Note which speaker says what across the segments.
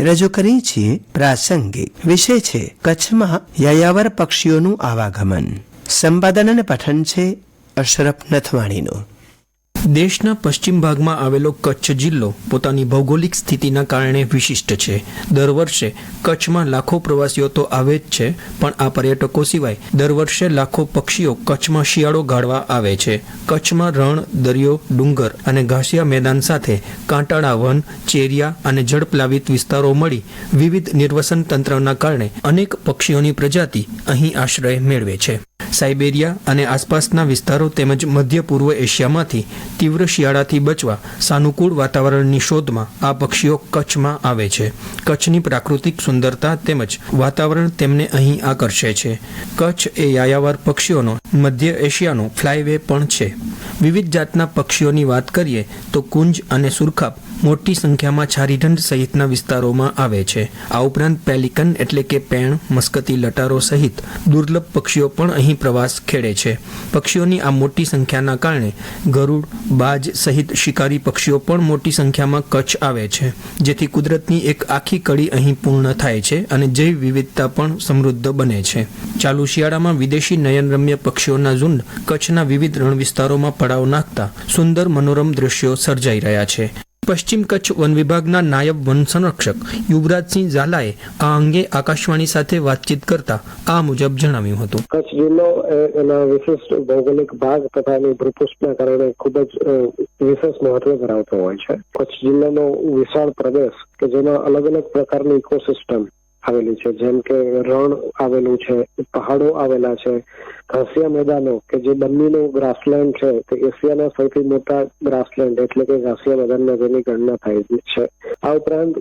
Speaker 1: રજૂ કરીએ છીએ પ્રાસંગિક વિષય છે, કચ્છમાં યાયાવર પક્ષીઓનું આવાગમન. સંપાદન અને પઠન છે, અશરફ નથવાણીનું.
Speaker 2: દેશના પશ્ચિમ ભાગમાં આવેલો કચ્છ જિલ્લો પોતાની ભૌગોલિક સ્થિતિના કારણે વિશિષ્ટ છે. દર વર્ષે કચ્છમાં લાખો પ્રવાસીઓ તો આવે જ છે, પણ આ પર્યટકો સિવાય દર વર્ષે લાખો પક્ષીઓ કચ્છમાં શિયાળો ગાળવા આવે છે. કચ્છમાં રણ, દરિયો, ડુંગર અને ઘાસિયા મેદાન સાથે કાંટાળા વન, ચેરિયા અને જળપ્લાવિત વિસ્તારો મળી વિવિધ નિર્વસન તંત્રના કારણે અનેક પક્ષીઓની પ્રજાતિ અહીં આશ્રય મેળવે છે. સાઇબેરિયા અને આસપાસના વિસ્તારો તેમજ મધ્ય પૂર્વ એશિયામાંથી તીવ્ર શિયાળાથી બચવા સાનુકૂળ વાતાવરણની શોધમાં આ પક્ષીઓ કચ્છમાં આવે છે. કચ્છની પ્રાકૃતિક સુંદરતા તેમજ વાતાવરણ તેમને અહીં આકર્ષે છે. કચ્છ એ યાયાવાર પક્ષીઓનો મધ્ય એશિયાનો ફ્લાયવે પણ છે. વિવિધ જાતના પક્ષીઓની વાત કરીએ, તો કુંજ અને સુરખાપ મોટી સંખ્યામાં છારીઢંઢ સહિતના વિસ્તારોમાં આવે છે. આ ઉપરાંત પેલિકન એટલે કે પેણ, મસ્કતી લટારો સહિત દુર્લભ પક્ષીઓ પણ અહીં પ્રવાસ ખેડે છે. પક્ષીઓની આ મોટી સંખ્યાના કારણે ગરુડ, બાજ સહિત શિકારી પક્ષીઓ પણ મોટી સંખ્યામાં કચ્છ આવે છે. જેથી કુદરતની એક આખી કડી અહીં પૂર્ણ થાય છે અને જૈવ વિવિધતા પણ સમૃદ્ધ બને છે. ચાલુ શિયાળામાં વિદેશી નયનરમ્ય પક્ષીઓના ઝુંડ કચ્છના વિવિધ રણ વિસ્તારોમાં પડાવ નાખતા સુંદર મનોરમ દ્રશ્યો સર્જાઈ રહ્યા છે. પશ્ચિમ કચ્છ વન વિભાગના નાયબ વન સંરક્ષક યુવરાજસિંહ ઝાલાએ આ અંગે આકાશવાણી સાથે વાતચીત કરતા આ મુજબ જણાવ્યું હતું.
Speaker 3: કચ્છ જિલ્લો એના વિશિષ્ટ ભૌગોલિક ભાગ તથા એની ભૂપૃષ્ઠના કારણે ખૂબ જ વિશેષ મહત્વ ધરાવતો હોય છે. કચ્છ જિલ્લાનો વિશાળ પ્રદેશ કે જેમાં અલગ અલગ પ્રકારની ઇકોસિસ્ટમ આવેલી છે. જેમ કે રણ આવેલું છે, પહાડો આવેલા છે, ઘાસિયા મેદાનો કે જે બંનેનો ગ્રાસલેન્ડ છે, તે એશિયાના સૌથી મોટા ગ્રાસલેન્ડ એટલે કે ઘાસિયા મેદાનમાં જેની ગણના થાય છે. આ ઉપરાંત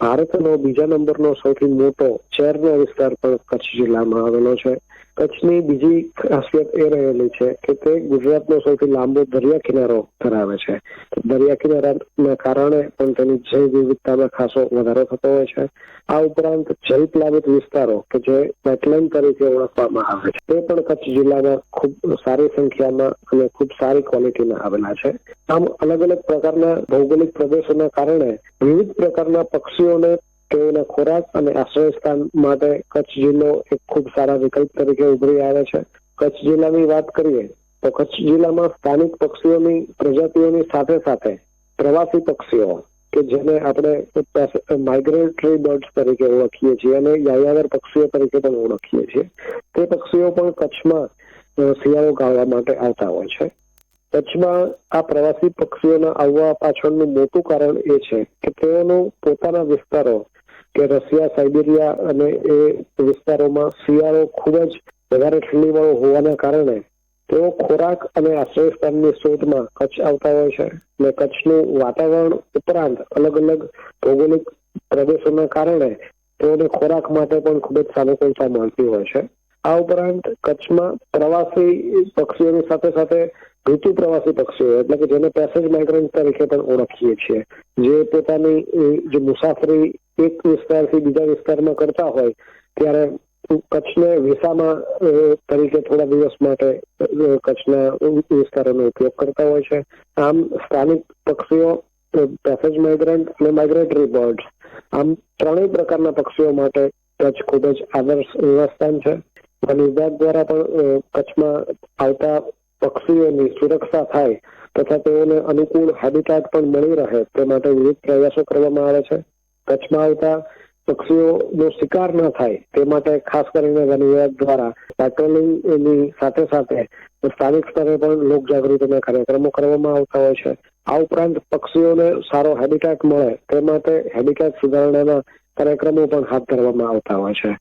Speaker 3: ભારતનો બીજા નંબરનો સૌથી મોટો ચેરનો વિસ્તાર પણ કચ્છ જિલ્લામાં આવેલો છે. કચ્છની બીજી ખાસિયત એ રહેલી છે કે તે ગુજરાતનો સૌથી લાંબો દરિયા કિનારો ધરાવે છે. દરિયા કિનારાના કારણે પણ તેની જૈવ વિવિધતામાં ખાસો વધારો થતો હોય છે. આ ઉપરાંત જલપ્લાવિત વિસ્તારો કે જે વેટલેન્ડ તરીકે ઓળખવામાં આવે છે, તે પણ કચ્છ જિલ્લામાં ખૂબ સારી સંખ્યામાં અને ખૂબ સારી ક્વોલિટીના આવેલા છે. આમ અલગ અલગ પ્રકારના ભૌગોલિક પ્રદેશોના કારણે વિવિધ પ્રકારના પક્ષીઓને તેઓના ખોરાક અને આશ્રયસ્થાન માટે કચ્છ જિલ્લો એક ખૂબ સારા વિકલ્પ તરીકે ઉભરી આવે છે. કચ્છ જિલ્લાની વાત કરીએ તો કચ્છ જિલ્લામાં સ્થાનિક પક્ષીઓની પ્રજાતિઓની સાથે સાથે પ્રવાસી પક્ષીઓ કે જેને આપણે માઇગ્રેટરી બર્ડ્સ તરીકે ઓળખીએ છીએ અને યાયાવર પક્ષીઓ તરીકે પણ ઓળખીએ છીએ. તે પક્ષીઓ પણ કચ્છમાં શિયાળો ગાળવા માટે આવતા હોય છે. કચ્છમાં આ પ્રવાસી પક્ષીઓના આવવા પાછળનું મોટું કારણ એ છે કે તેઓનું પોતાના વિસ્તારો કે રશિયા, સાઇબેરિયા અને એ વિસ્તારોમાં શિયાળો ખૂબ જ વધારે ઠંડીવાળો હોવાના કારણે તેઓ ખોરાક અને આશ્રયસ્થાનની શોધમાં કચ્છ આવતા હોય છે અને કચ્છનું વાતાવરણ ઉપરાંત અલગ અલગ ભૌગોલિક પ્રદેશોના કારણે તેઓને ખોરાક માટે પણ ખૂબ જ સાનુકૂળતા મળતી હોય છે. આ ઉપરાંત કચ્છમાં પ્રવાસી પક્ષીઓની સાથે સાથે ઋતુ પ્રવાસી પક્ષીઓ, એટલે કે જેને પેસેજ માઇગ્રન્ટ તરીકે પણ ઓળખીએ છીએ, જે પોતાની જે મુસાફરી એક વિસ્તારથી બીજા વિસ્તારમાં કરતા હોય, ત્યારે કચ્છને વિસામાં તરીકે થોડા દિવસ માટે કચ્છના વિસ્તારોનો ઉપયોગ કરતા હોય છે. આમ સ્થાનિક પક્ષીઓ પેસેજ માઇગ્રન્ટ અને માઇગ્રેટરી બર્ડ્સ, આમ ત્રણેય પ્રકારના પક્ષીઓ માટે કચ્છ ખૂબ જ આદર્શ નિવાસસ્થાન છે. વન વિભાગ દ્વારા પણ કચ્છમાં આવતા પક્ષીઓની સુરક્ષા થાય તથા તેઓને અનુકૂળ હેબિટાટ પણ મળી રહે તે માટે વિવિધ પ્રયાસો કરવામાં આવે છે. કચ્છમાં આવતા પક્ષીઓનો શિકાર ન થાય. તે માટે ખાસ કરીને વન વિભાગ દ્વારા પેટ્રોલિંગની સાથે સાથે સ્થાનિક સ્તરે પણ લોક જાગૃતિના કાર્યક્રમો કરવામાં આવતા હોય છે. આ ઉપરાંત પક્ષીઓને સારો હેબિટેટ મળે તે માટે હેબિટેટ સુધારણાના કાર્યક્રમો પણ હાથ ધરવામાં આવતા હોય છે.